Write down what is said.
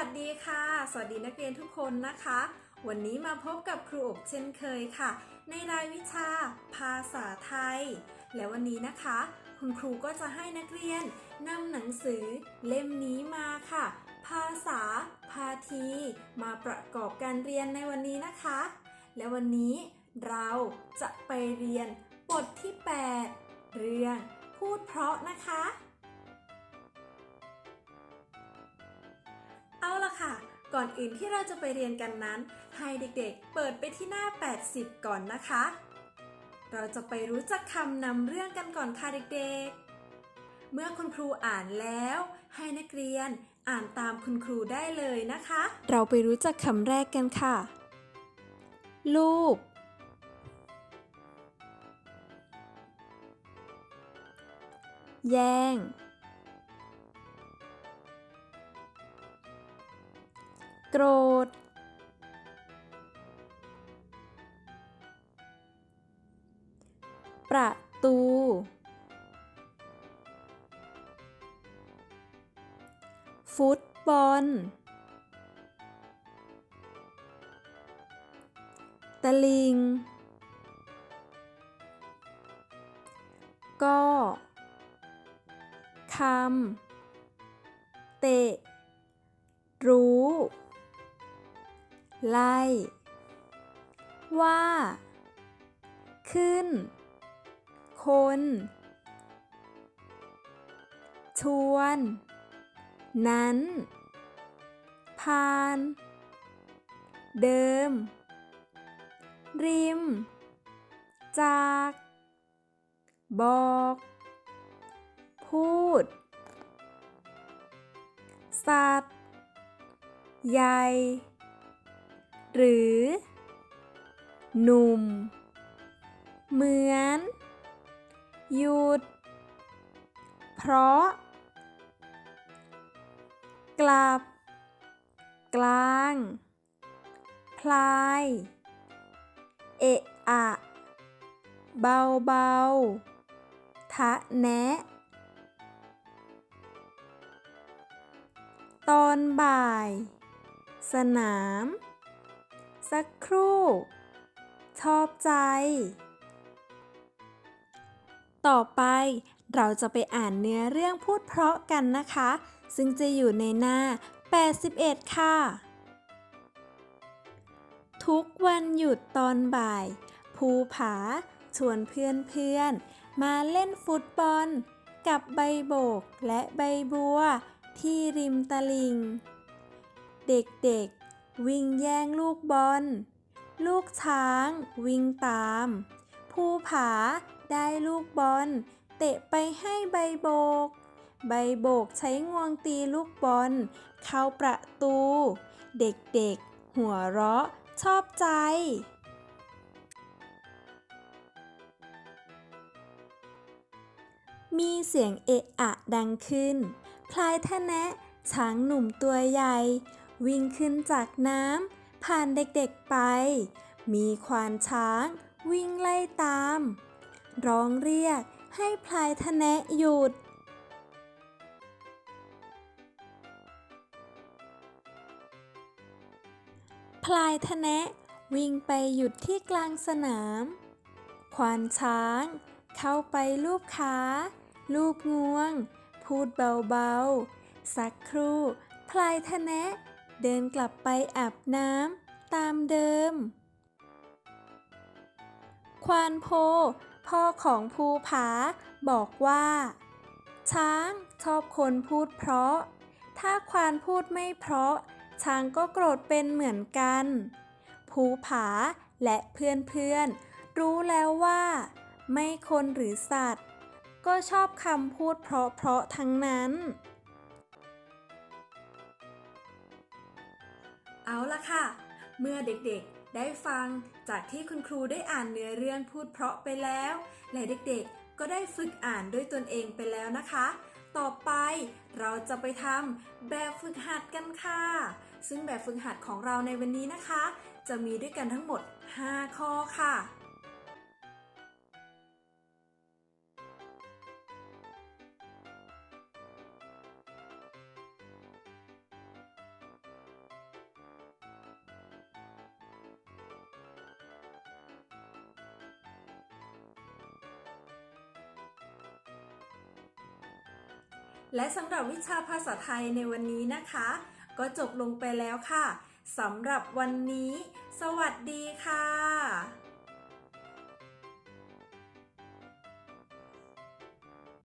สวัสดีค่ะ สวัสดีนักเรียนทุกคนนะคะ วันนี้มาพบกับครูอบเช่นเคยค่ะ ในรายวิชา ภาษาไทย และวันนี้นะคะ คุณครูก็จะให้นักเรียนนำหนังสือเล่มนี้มาค่ะ ภาษา พาที มาประกอบการเรียนในวันนี้นะคะ และวันนี้เราจะไปเรียนบทที่ 8 เรื่อง พูดเพราะนะคะ ก่อนอื่นที่เราจะไปเรียนกันนั้น ให้เด็กๆ เปิดไปที่หน้า 80 ก่อนนะคะ เราจะไปรู้จักคำนำเรื่องกันก่อนค่ะเด็กๆ เมื่อคุณครูอ่านแล้ว ให้นักเรียนอ่านตามคุณครูได้เลยนะคะ เราไปรู้จักคำแรกกันค่ะลูกแย่ง โกรธ ประตู ฟุตบอล ตะลิง ก็คำเตะรู้ ไล่ ว่า ขึ้น คน ชวน นั้นพาน เดิม ริม จาก บอก พูด สัตว์ ใหญ่ หรือ หนุ่ม เหมือน หยุด เพราะ กลับ กลาง พลาย เอะอะเบาเบาทะแนะ ตอนบ่าย สนาม สักครู่ ชอบใจ ต่อไปเราจะไปอ่านเนื้อเรื่องพูดเพราะกันนะคะ ซึ่งจะอยู่ในหน้า 81 ค่ะ ทุกวันหยุดตอนบ่าย ภูผา ชวนเพื่อนๆ มาเล่นฟุตบอล กับใบโบกและใบบัว ที่ริมตลิ่ง เด็กๆ วิ่งแย่งลูกบอล ลูกช้าง วิ่งตาม ภูผาได้ลูกบอล เตะไปให้ใบโบก ใบโบกใช้งวงตีลูกบอล เข้าประตู เด็กๆ หัวเราะ ชอบใจมีเสียงเอะอะดังขึ้น พลายทะแนะช้างหนุ่มตัวใหญ่ วิ่งขึ้นจากน้ำผ่านเด็กๆไป มีควานช้าง วิ่งไล่ตาม ร้องเรียกให้พลายทะแนะหยุด พลายทะแนะวิ่งไปหยุดที่กลางสนาม ควานช้าง เข้าไปลูบขา ลูบงวง พูดเบาๆ สักครู่ พลายทะแนะ เดินกลับไปอาบน้ำตามเดิม ควานโพ พ่อของภูผา บอกว่า ช้างชอบคนพูดเพราะ ถ้าควานพูดไม่เพราะ ช้างก็โกรธเป็นเหมือนกัน ภูผาและเพื่อนๆ รู้แล้วว่า ไม่คนหรือสัตว์ ก็ชอบคำพูดเพราะๆทั้งนั้น เอาละค่ะ เมื่อเด็กๆ ได้ฟังจากที่คุณครูได้อ่านเนื้อเรื่องพูดเพราะไปแล้วและเด็กๆ ก็ได้ฝึกอ่านด้วยตนเองไปแล้วนะคะ ต่อไปเราจะไปทำแบบฝึกหัดกันค่ะ ซึ่งแบบฝึกหัดของเราในวันนี้นะคะ จะมีด้วยกันทั้งหมด 5 ข้อค่ะ และสำหรับวิชาภาษาไทยในวันนี้นะคะ ก็จบลงไปแล้วค่ะสำหรับวันนี้ สวัสดีค่ะ